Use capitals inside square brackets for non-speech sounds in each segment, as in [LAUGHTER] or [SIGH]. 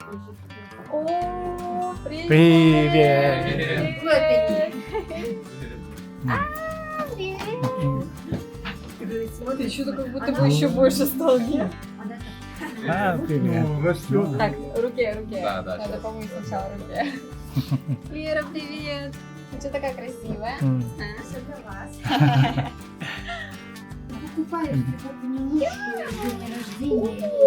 О, привет! Привет. Смотри, что-то как будто бы еще больше стал, нет? А, привет. растет. Так, руке, руке. Да, да, Надо помыть сначала руке. [LAUGHS] Лера, привет! Ты что такая красивая? А? Все для вас. [LAUGHS] Покупаешь какую-то немножко день рождения.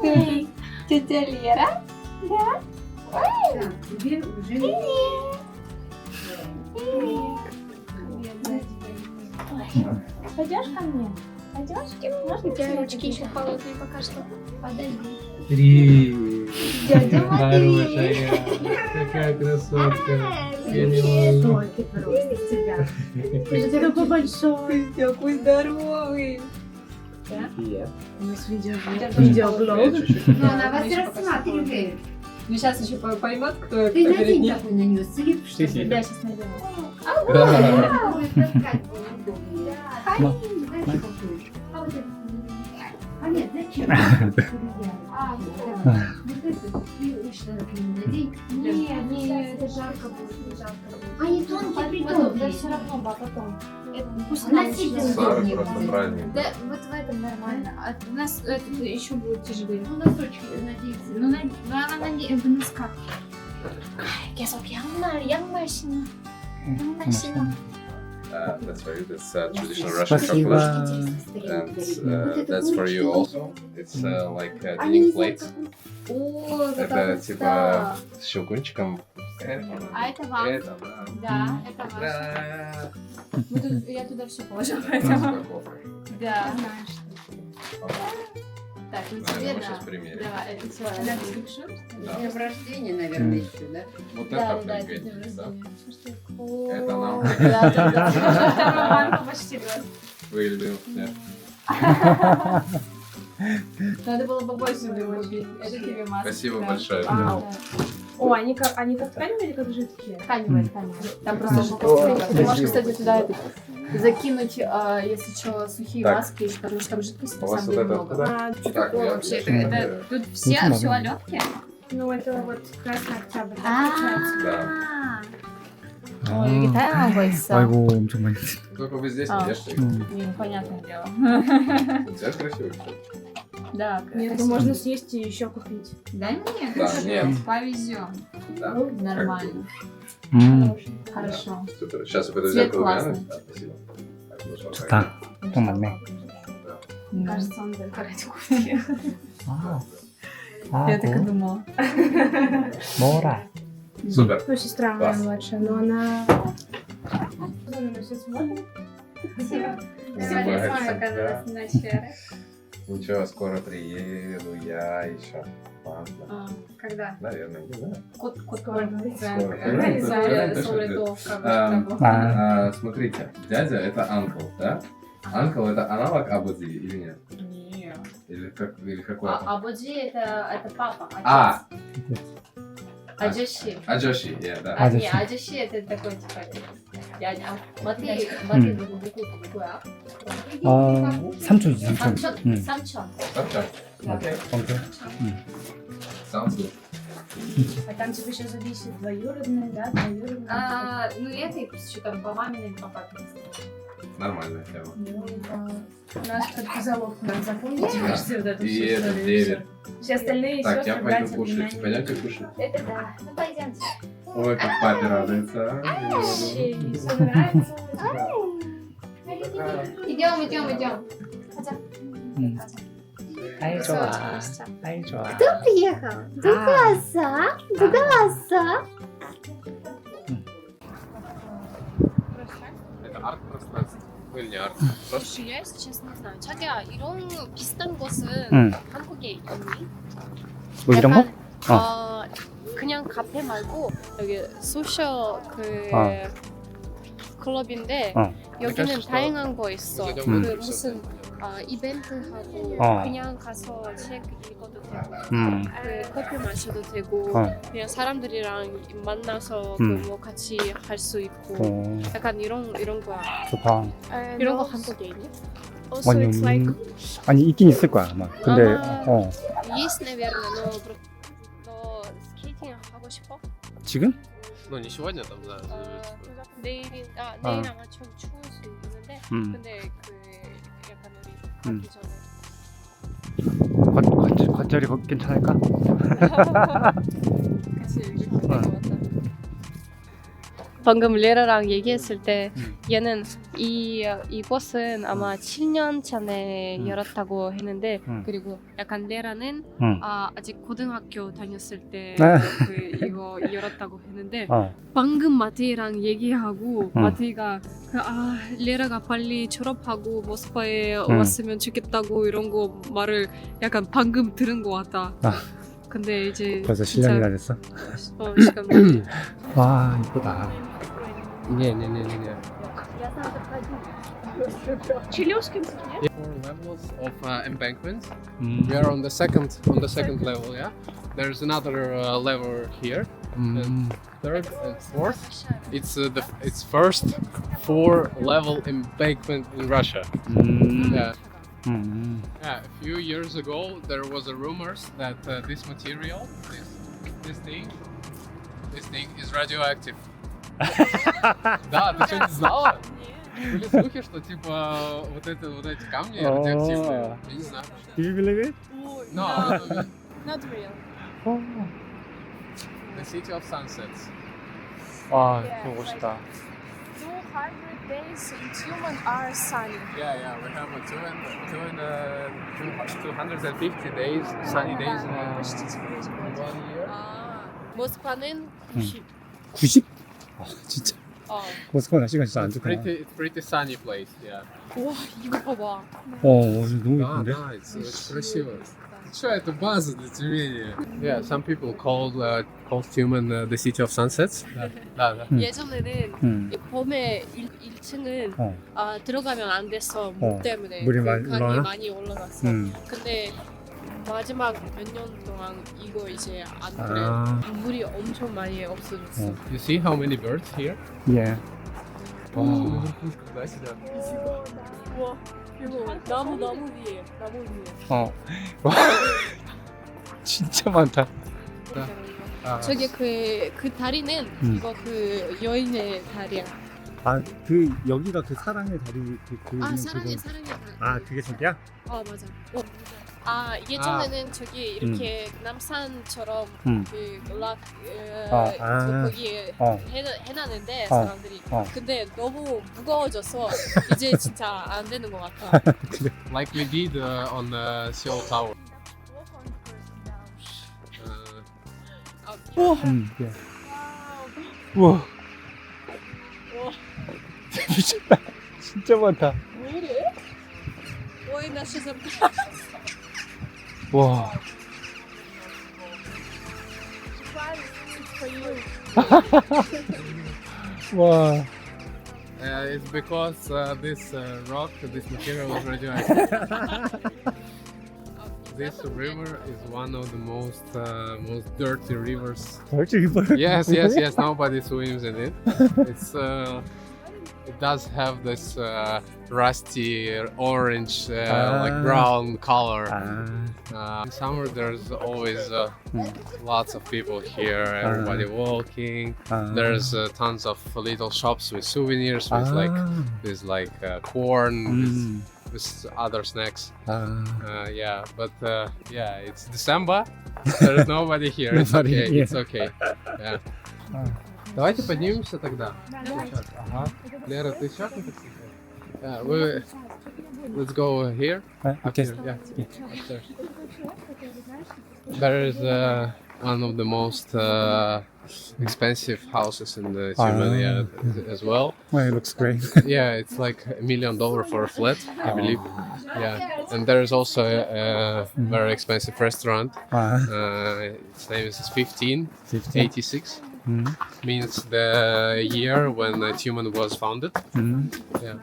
Ты тетя Лера? Так, тебе уже Пойдешь ко мне? Пойдешь? Можно у тебя ручки еще холодные пока что? Подожди. Привет. Дядя Хорошая. Какая красотка. Я не могу. Ой, ты просто тебя. [LAUGHS] Ты же такой большой. Ты такой здоровый. Нет. У нас видеоблог. видеоблог. Но ну, она ну, вас рассматривает. Ну, сейчас еще поймат, кто Ты на день такой нанес, или что? Да, сейчас найдем. А, вот, да, А нет, [LAUGHS] зачем? Нет, не это жарко будет, жарко будет. Они тонкие придут. Да все равно, ба, потом. Пусть носить удобнее будет. Да, вот в этом нормально. А у нас это еще будет тяжелее. Ну, носочки, надеюсь. Ну, ну, она на носках. Я сок, я умная, я машина. Я машина. uh, that's very that's uh, traditional Russian chocolate, and uh, that's for you also. It's uh, mm. like a dining plate. Oh, это типа с щелкунчиком. А это вам? Это вам. Да, это ваше. Я туда все положила. Да. Так, ну Да, тебе мы да. сейчас примерим. Да, это все. Да. Днем рождения, наверное, еще, да? Вот Да, это да, это день флюгель, да. рождения. Это нам. Да, да, [LAUGHS] да. Почти. Вылюбил. Нет. [LAUGHS] Надо было побольше его купить. Это тебе маска. Спасибо Да. большое. О, они как, они как тканевые или как жидкие? Тканевая, тканевая. Там просто жидкость. Ты можешь, кстати, туда это, закинуть, а, если что, сухие Так. маски, еще, потому что там жидкости У на вас самом вот деле это много. куда? А, Так, О, я- вообще, я это, щас это- проверю. тут все, Ну, все ладно. олетки? ну это вот красный октябрь. так А, получается. Ой, 여기 다양한 거 있어. 아이고 엄청 많이. Только вы здесь А. не ешьте. 음. Не, ну, понятное дело. Тебя красиво. Да, Нет, это красиво. можно съесть и еще купить. Да нет, Да, нет. повезем. Да. Нормально, 음, Хорошо. Супер. Сейчас я подойду. Цвет классный. Да, спасибо. Так, туманный. Кажется, он будет карать куски. А. Я так и думала. Мора. Супер. Ну, Очень странная младшая, но она... Она все Спасибо. Спасибо, спасибо. оказалось ну Ничего, скоро приеду я еще. Ладно. А, когда? Наверное, не знаю. Кот, кот, кот, эм, а. а, Смотрите, дядя это анкл, да? Анкл это аналог Абади или нет? Нет. Или, как, или какой а, Абади это, это папа, отец. А. Аджаши. Аджаши, да. А, аджоши это такой типа дядя. А, Смотри, смотри, 누구, 누구, 누구야? 어, 삼촌이지 삼촌. 삼촌? 응. 삼촌. Хорошо. Да. Окей. 엄청. Sounds good. А там типа еще зависит двоюродные, да, двоюродные. А, ну это и что там по маминой, по папиной. Нормальная тема. Наш только залог нам запомните, Да. кажется, вот эту И всю этот историю. Дэвид. Все остальные Так, я сестры, пойду братья, кушать. племянники. Пойдемте кушать. Это да. Ну пойдемте. Ой, как папе радуется. Вообще, ей всё нравится. Идем, идем, идем. 음. 아이 좋아. Костя. 아이 좋아. приехал? 누가 왔어? 누가 왔어? Это арт-пространство. Ну или не арт. Просто я если честно не знаю. 자기야 이런 비슷한 곳은 응. 한국에 있니? 뭐 이런 거? 약간, 어, 그냥 카페 말고 여기 소셜 그 어. 클럽인데 어. 여기는 그러니까 다양한 거 있어. 무슨 그 정보들이 무슨 어, 이벤트하고 어. 그냥 가서 책 읽어도 되고 음. 그 커피 마셔도 되고 어. 그냥 사람들이랑 만나서 음. 그 뭐 같이 할 수 있고 어, 약간 이런 이런 거야. 좋다. 이런 거 한국에 있니? Also, 아니, it's like 음, 아니 있긴 있을 거야 아마. 근데 아마- 어 есть, наверное, но про- 너 가고 싶어? 지금? 넌2 0원이야 남자. 내일이 아 내일 아마 좀 추울 수 있는데 음. 근데 그 약간 우리 음. 가기 음. 전에 관, 관, 관절이 괜찮을까? [LAUGHS] 같이 이렇게 가는 거 같아. 방금 레라랑 얘기했을 때 음. 얘는 이, 이 버스는 아마 7년 전에 음. 열었다고 했는데 음. 그리고 약간 레라는 응. 아, 아직 고등학교 다녔을 때 아. [LAUGHS] 그 이거 열었다고 했는데 어. 방금 마테이랑 얘기하고 음. 마테이가 그, 아 레라가 빨리 졸업하고 모스크바에 음. 왔으면 좋겠다고 이런 거 말을 약간 방금 들은 것 같다. 아. 근데 이제 벌써 진짜 10년이나 됐어? 어 시간 [CLEARS THROAT] 와 이쁘다 네네네네 Four levels of uh, embankment. 음. We are on the second on the second level, yeah. There's another uh, level here, 음. third and fourth. It's uh, the it's first four level embankment in Russia. 음. Yeah. Mm. Uh, a few years ago, there was a rumors that uh, this material, this, this thing, this thing is radioactive. [LAUGHS] Да, ты что, не знала? [LAUGHS] Были слухи, что типа вот это вот эти камни радиоактивные. Я не знаю. Do you believe it? No, not real. The City of Sunsets. А, ну что? Too hard days in Tumen are sunny. Yeah, yeah, we have a Tumen, Tumen uh, 250 days, sunny days in uh, one year. 아, 모스크바는 90. 90? 아, 진짜. 어. 모스크바 날씨가 진짜 안 좋구나. Pretty, pretty sunny place, yeah. 와, 이거 봐봐. 와, 너무 예쁜데? 아, 나, 진짜 멋있어. красиво. Что это база для Тюмени? Yeah, some people call uh, call Tumen uh, the city of sunsets. Да, да, да. 음. 예전에는 음. 이 봄에 1, 1층은 어. 아, 들어가면 안 됐어. 물 어, 때문에. 물이 그 많이 강이 올라가나? 많이 올라갔어. 음. 근데 마지막 몇 년 동안 이거 이제 안 그래. 아. 물이 엄청 많이 없어졌어. 어. You see how many birds here? 예. О, да, сидят. 우와, 이거 나무 나무 위에 나무 위에. 어. [LAUGHS] 와. 진짜 많다. А, 저기 그, 그 다리는 음. 이거 그 여인의 다리야. 아 그 여기가 그 사랑의 다리 그, 그 아 있는 사랑의 그거- 사랑의 다리. 아 그게 저기야? 어 맞아. 어. 아 예전에는 아, 저기 음. 이렇게 남산처럼 음. 그 올라 어, 아, 그, 아, 아. 거기 어. 해놨는데 어. 사람들이 어. 근데 너무 무거워져서 이제 진짜 안 되는 것 같아. [LAUGHS] like we did uh, on the Seoul Tower. 아, 음, 우와. 음, 예. 우와. [LAUGHS] 와, 진짜 많다. 왜 이래? 왜 나시 좀. 와. [LAUGHS] wow. Uh, it's because uh, this uh, rock, this material was radioactive. [LAUGHS] this river is one of the most uh, most dirty rivers. Dirty river. Yes, yes, yes. [LAUGHS] Nobody swims in it. It's. Uh, it does have this uh, rusty orange, uh, uh, like ah. brown color. Ah. Uh, in summer, there's always uh, hmm. lots of people here, ah. everybody walking. there's uh, tons of little shops with souvenirs, with like with like corn. Mm. With, with other snacks. yeah, but yeah, it's December. There's [LAUGHS] nobody here. Nobody it's okay. Here. It's okay. Yeah. Давайте поднимемся тогда. Сейчас. Ага. Лера, ты сейчас? Yeah, we, let's go here. Uh, okay. Here. Yeah. yeah. There is uh, one of the most uh, expensive houses in the ah. city uh, as well. Well, it looks great. [LAUGHS] yeah, it's like a million dollar for a flat, I oh. believe. Ah. Yeah, and there is also a, a very expensive restaurant. Ah. Uh, its name is 1586. 15? Mm -hmm. Means the year when uh, Tumen was founded. Mm -hmm. Yeah.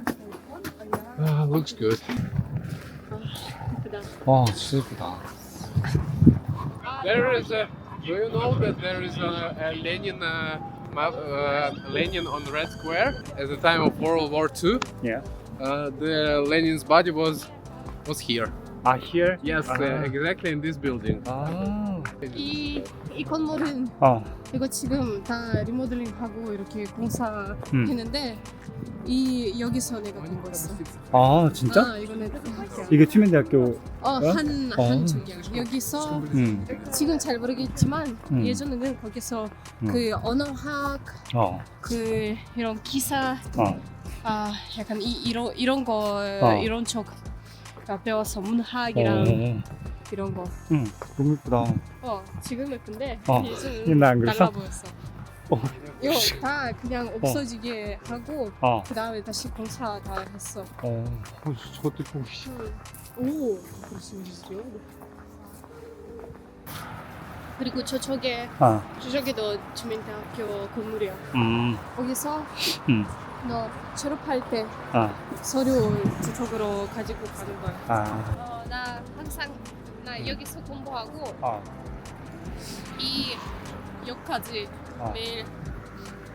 Uh, looks good. Oh, super. There is a. Do you know that there is a, a Lenin uh, uh, Lenin on Red Square at the time of World War II? Yeah. Uh, the Lenin's body was was here. Ah, here? Yes, -huh. exactly in this building. Ah. 이, 이 건물은 어. 이거 지금 다 리모델링 하고 이렇게 음. 공사했는데 이 여기서 내가 공부했어. 아 진짜? 아 이거는. 이게 튜멘대학교. 어 한 어. 한쪽이야. 여기서 음. 지금 잘 모르겠지만 음. 예전에는 거기서 음. 그 언어학 어. 그 이런 기사 어. 아 약간 이 이런 이런 거 어. 이런 쪽 아, 배워서 문학이랑 어. 이런 거. 응. 너무 예쁘다. 어 지금 예쁜데 어. 예전에는 옛날 안 그랬어? 달라 보였어. 어. 이거 다 그냥 없어지게 하고 어. 그 다음에 다시 공사 다 했어. 어. 어 저것도 좀. 오 그렇습니죠. 그리고 저쪽에 아. 저쪽에도 주민대학교 건물이야. 음. 거기서 음. 너 졸업할 때 아. 서류 저쪽으로 가지고 가는 거야. 아. 어, 나 항상 나 여기서 공부하고 어. 이 역까지 어. 매일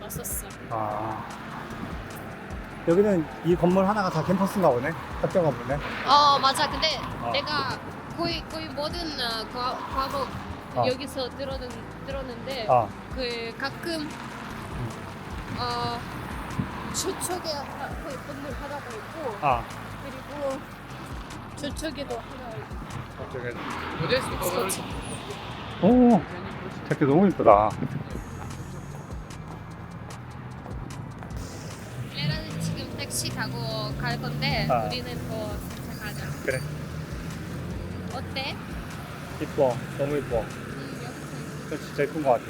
왔었어. 아. 여기는 이 건물 하나가 다 캠퍼스인가 보네. 학교가 보네. 어 맞아. 근데 어. 내가 거의 거의 모든 어, 과, 과목 어. 여기서 들었는 들었는데 어. 그 가끔 어 저쪽에 하나, 거의 건물 하나 더 있고 아. 그리고 저쪽에도 하나 있고. 오, 자켓 그렇죠. 어, 너무 이쁘다. 얘는 지금 택시 타고 갈 건데 아. 우리는 더 살짝 가자. 그래. 어때? 이뻐, 너무 이뻐. 음, 여기서 이거 진짜 이쁜 것 같아.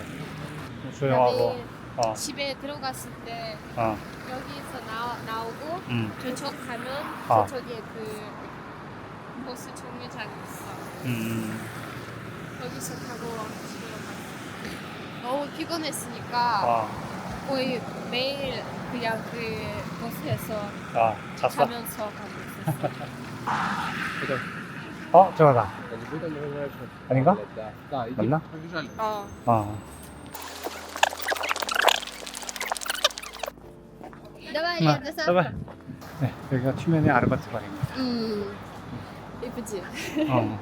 조용하고. 어, 집에 들어갔을 때 어, 여기서 나, 나오고 음, 저쪽 가면 아. 저쪽에 그 버스 정류장 있어. 음. 거기서 타고 집으로 갔어. 너무 피곤했으니까 아. 거의 매일 그냥 그 버스에서 아. 잤어? 자면서 가고 있었어. 어, 저거다. Они будут называть 아닌가? Да, да, иди, 맞나? побежали. 어. 어. давай, 마, я до завтра. 봐봐. 네, 여기가 튜멘의 아르바트 바입니다. 음. 예쁘지? 어.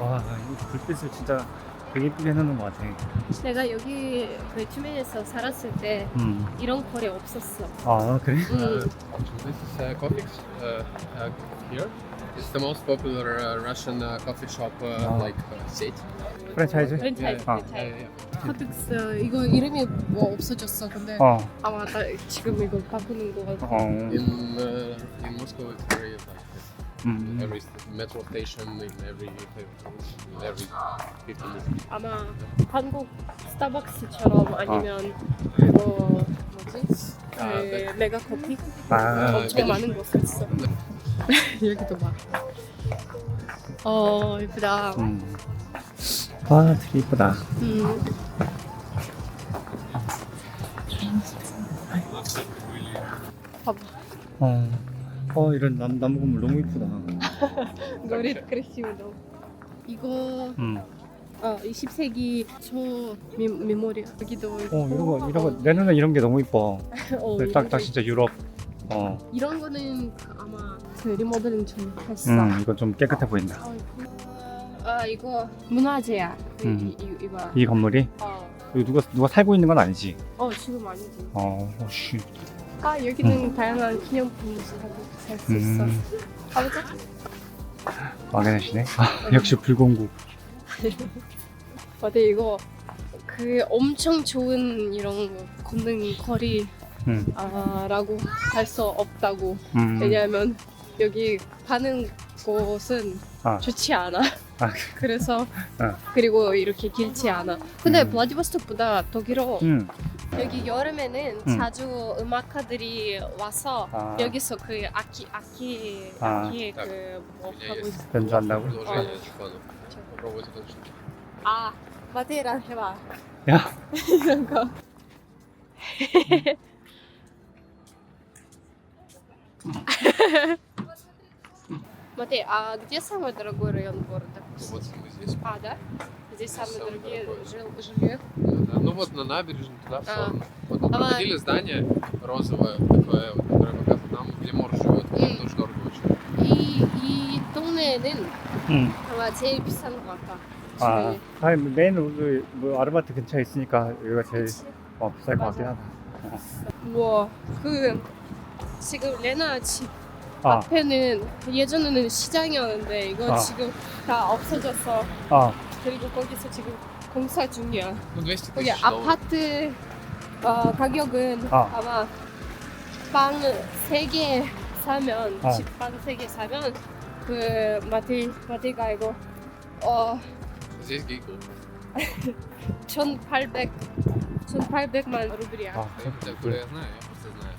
와, 이 불빛을 진짜 되게 예쁘게 해놓는 것 같아. 내가 여기 그 튜멘에서 살았을 때 음. 이런 거리 없었어. 아, 그래? 음. Uh, this is uh, coffee uh, uh, here. It's the most popular uh, Russian uh, coffee shop uh, Ah. like uh, state. 프랜차이즈? 렌타이, 아. 렌타이. Yeah. 카픽스 이거 이름이 뭐 없어졌어. 근데 어. 아마 나 지금 이거 바꾸는 거 같아. 어. In uh, in Moscow, it's very like 음. every metro station in every in every 15 minutes. 아마 한국 스타벅스처럼 아니면 그거 뭐지? 아, 그 네. 메가 커피 아, 엄청 많은 곳 있어. [LAUGHS] 여기도 봐. 어 예쁘다. 음. 와, 되게 이쁘다. 음. 봐봐. 어. 어, 이런 남, 나무 건물 너무 이쁘다. [LAUGHS] 노래 크리스티브도. 이거 음. 어 20세기 초 미, 메모리 여기도 어. 이런 거, 이런 거, 내 눈에 이런 게 너무 이뻐. [LAUGHS] 어, 딱, 이런 딱거 진짜 유럽. 어. 이런 거는 아마 그 리모델링 좀 했어. 음, 이거 좀 깨끗해 보인다. 어, 아 이거 문화재야. 그 음. 이, 이. 이 건물이? 어. 여기 누가, 누가 살고 있는 건 아니지? 어 지금 아니지. 어, 어, 씨. 아 여기는 다양한 기념품을 살수 있어. 음. 가보자. 막연하시네. 아, [LAUGHS] 역시 불공국. [LAUGHS] 어때 이거 그 엄청 좋은 이런 걷는 거리 음. 아, 라고 할 수 없다고. 음. 왜냐하면 여기 가는 곳은 아. 좋지 않아. 아. [LAUGHS] 그래서 아. 그리고 이렇게 길지 않아. 근데 음. 블라디보스톡보다 더 길어. 음. 여기 여름에는 음. 자주 음악가들이 와서 아. 여기서 그 악기 악기 아. 악기 그뭐 하고 있어. 연주한다고? 어. 어. 아 마테라 해봐. 야. [LAUGHS] 이런 거. 음. [LAUGHS] Матей, а где самый дорогой район города? Вот мы здесь. А, да? Здесь самые Самый дорогие дорогой. жил- жилье? Ну, да. Ну вот на набережной туда в А. сторону. Вот мы Давай. проходили здание розовое такое, вот, которое показывает нам, где мор живет. 응. Тоже дорого очень. 이, 이 동네는 응. 아마 제일 비싼 것 같아. 아, 아니 메인 로드 뭐 아르바트 근처에 있으니까 여기가 제일 그치? 어, 비쌀 것 같긴 하다. 뭐, 그, 지금 레나 집 아, 앞에는 예전에는 시장이었는데 이거 아. 지금 다 없어졌어. 아, 그리고 거기서 지금 공사 중이야. Ну, 200 거기 тысяч долларов. 아파트 어, 가격은 아. 아마 빵 세 개 사면 아. 집빵 세 개 사면 그 마틸 마틸가 이거 어 Здесь гейгл. 1,800 1,800만 [LAUGHS] 루블이야. 아, Я, 그래? откуда я знаю, я просто знаю.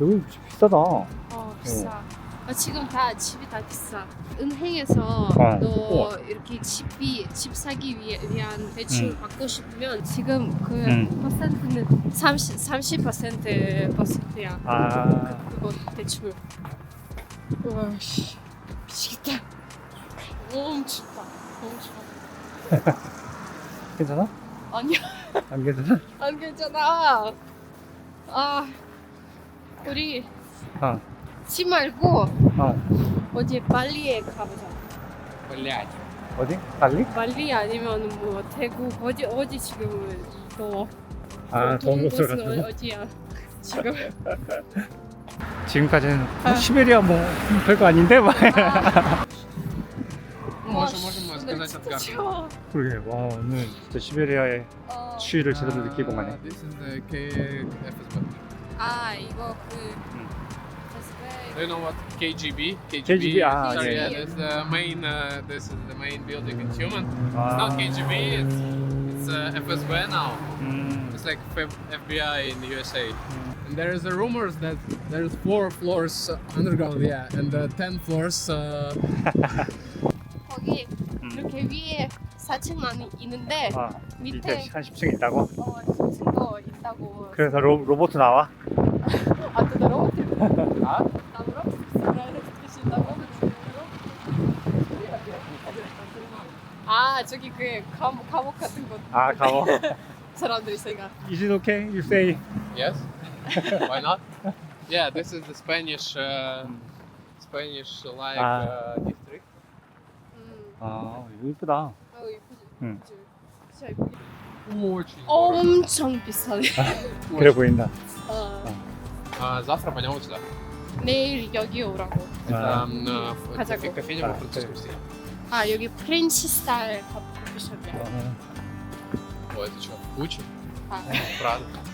여기 비싸다. 어 비싸. 아, 지금 다 집이 다 비싸. 은행에서 아. 너 우와. 이렇게 집이 집 사기 위해, 위한 대출 음. 받고 싶으면 지금 그 음. 퍼센트는 30 30% 퍼센트야. 아, 그거 대출. 와 씨. 미치겠다. 너무 춥다. 너무 추워. [LAUGHS] 괜찮아? 아니야 안 괜찮아? 안 괜찮아. 아 우리 아, 치 말고 어. 어디 발리에 가보자. 원래 어디? 발리? 발리 아니면 뭐 태국 어디 어디 지금 이거 아, 좋은 곳은 어디야? 지금? [LAUGHS] 지금까지는 뭐 시베리아 뭐. 별거 아닌데 뭐. 아. 막 그러게. 와 오늘 진짜 시베리아의 어. 추위를 제대로 느끼고 가네. 아, 아 이거 그 Do you know what KGB? KGB, ah, Sorry, yeah, yeah, yeah. This the main. Uh, this is the main building in Tumen. It's 아, not KGB. It's it's uh, FSB now. 음, It's like F- FBI in the USA. And there is a rumors that there's four floors uh, underground, yeah, and uh, ten floors. Uh, 거기 음. 이렇게 위에 4층만 있는데 아, 밑에 밑에 한 10층 있다고? 어 10층도 있다고. 그래서 로, 로봇 나와? 아 또 로봇 а? [LAUGHS] 아 저기 그 감옥, 감옥 같은 곳 아, 가보. 사람들이 있으니까 Is it okay? You say. yes. Why not? Yeah, this is the Spanish. Uh, Spanish like Ah. uh, district. 음, 아, 이거 이쁘다. 어 이쁘지 음. 이쁘지. 진짜 이쁘게 Очень. дорого. 엄청 비싸네 그래 보인다. 어, А, завтра пойдем вот сюда. 내일 여기 오라고 Это А. м, э, в- Хотя кофе- бы. кофейня во А, французском стиле. 아 여기 프렌치 스타일 커피숍이야. Boa, deixa eu. Último. 아. Prado.